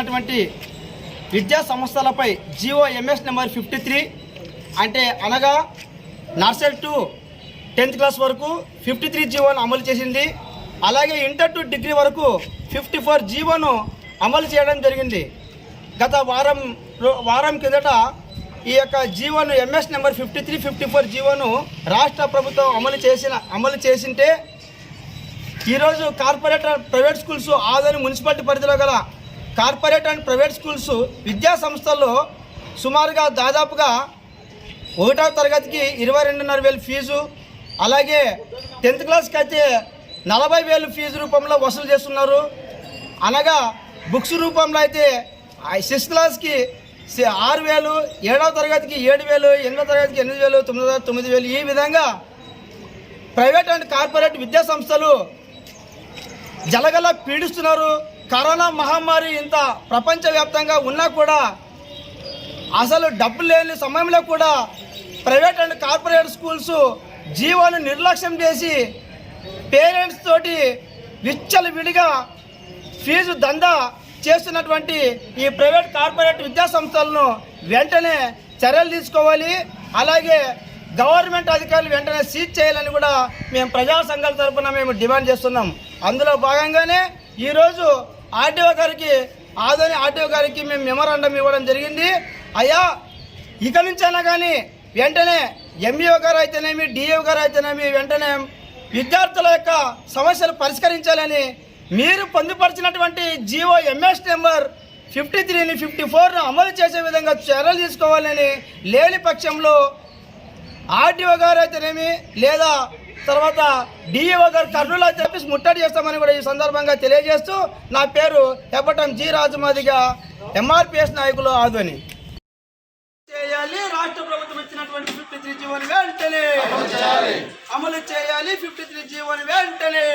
జరిగినటువంటి విద్యా సంస్థలపై G O M S number fifty three అంటే అనగా నర్సరీ టు టెన్త్ క్లాస్ వరకు ఫిఫ్టీ త్రీ జీవోను అమలు చేసింది. అలాగే ఇంటర్ టు డిగ్రీ వరకు ఫిఫ్టీ ఫోర్ జీవోను అమలు చేయడం జరిగింది. గత వారం వారం కిందట ఈ యొక్క జీవోను M S number fifty three fifty four జీవోను రాష్ట్ర ప్రభుత్వం అమలు చేసిన అమలు చేసింటే ఈరోజు corporator private schools Adoni municipality పరిధిలో గల కార్పొరేట్ అండ్ ప్రైవేట్ స్కూల్స్ విద్యా సంస్థల్లో సుమారుగా దాదాపుగా ఒకటవ తరగతికి ఇరవై రెండున్నర వేలు ఫీజు అలాగే టెన్త్ క్లాస్కి అయితే నలభై వేలు ఫీజు రూపంలో వసూలు చేస్తున్నారు. అనగా బుక్స్ రూపంలో అయితే సిక్స్త్ క్లాస్కి సి- ఆరు వేలు ఏడవ తరగతికి ఏడు వేలు ఎనిమిదవ తరగతికి ఎనిమిది వేలు తొమ్మిది తొమ్మిది వేలు ఈ విధంగా ప్రైవేట్ అండ్ కార్పొరేట్ విద్యా సంస్థలు జలగల పీడిస్తున్నారు. కరోనా మహమ్మారి ఇంత ప్రపంచవ్యాప్తంగా ఉన్నా కూడా అసలు డబ్బు లేని సమయంలో కూడా ప్రైవేట్ అండ్ కార్పొరేట్ స్కూల్స్ జీవోను నిర్లక్ష్యం చేసి పేరెంట్స్ తోటి విచ్చలు విడిగా ఫీజు దందా చేస్తున్నటువంటి ఈ ప్రైవేట్ కార్పొరేట్ విద్యా సంస్థలను వెంటనే చర్యలు తీసుకోవాలి. అలాగే గవర్నమెంట్ అధికారులు వెంటనే సీజ్ చేయాలని కూడా మేము ప్రజా సంఘాల తరఫున మేము డిమాండ్ చేస్తున్నాం. అందులో భాగంగానే ఈరోజు ఆర్టీఓ గారికి ఆదోని ఆర్టీఓ గారికి మేము మెమరాండం ఇవ్వడం జరిగింది. అయ్యా ఇక నుంచైనా కానీ వెంటనే ఎంఈఓ గారు అయితేనేమి డిఏఓ గారు అయితేనేమి వెంటనే విద్యార్థుల యొక్క సమస్యలు పరిష్కరించాలని మీరు పొందుపరిచినటువంటి G O M S number fifty త్రీని ఫిఫ్టీ ఫోర్ను అమలు చేసే విధంగా చర్యలు తీసుకోవాలని లేని పక్షంలో ఆర్డీఓ గారు అయితేనేమి లేదా తర్వాత డిఈఓ గారు కర్నూలు చెప్పేసి ముట్టడి చేస్తామని కూడా ఈ సందర్భంగా తెలియజేస్తూ నా పేరు హెపటం జి రాజమాదిగా ఎంఆర్పిఎస్ నాయకులు ఆధ్వని చేయాలి రాష్ట్ర ప్రభుత్వం ఇచ్చినటువంటి ఫిఫ్టీ త్రీ జీవోని వెంటనే. అమలు చేయాలి. ఫిఫ్టీ త్రీ జీవోని వెంటనే.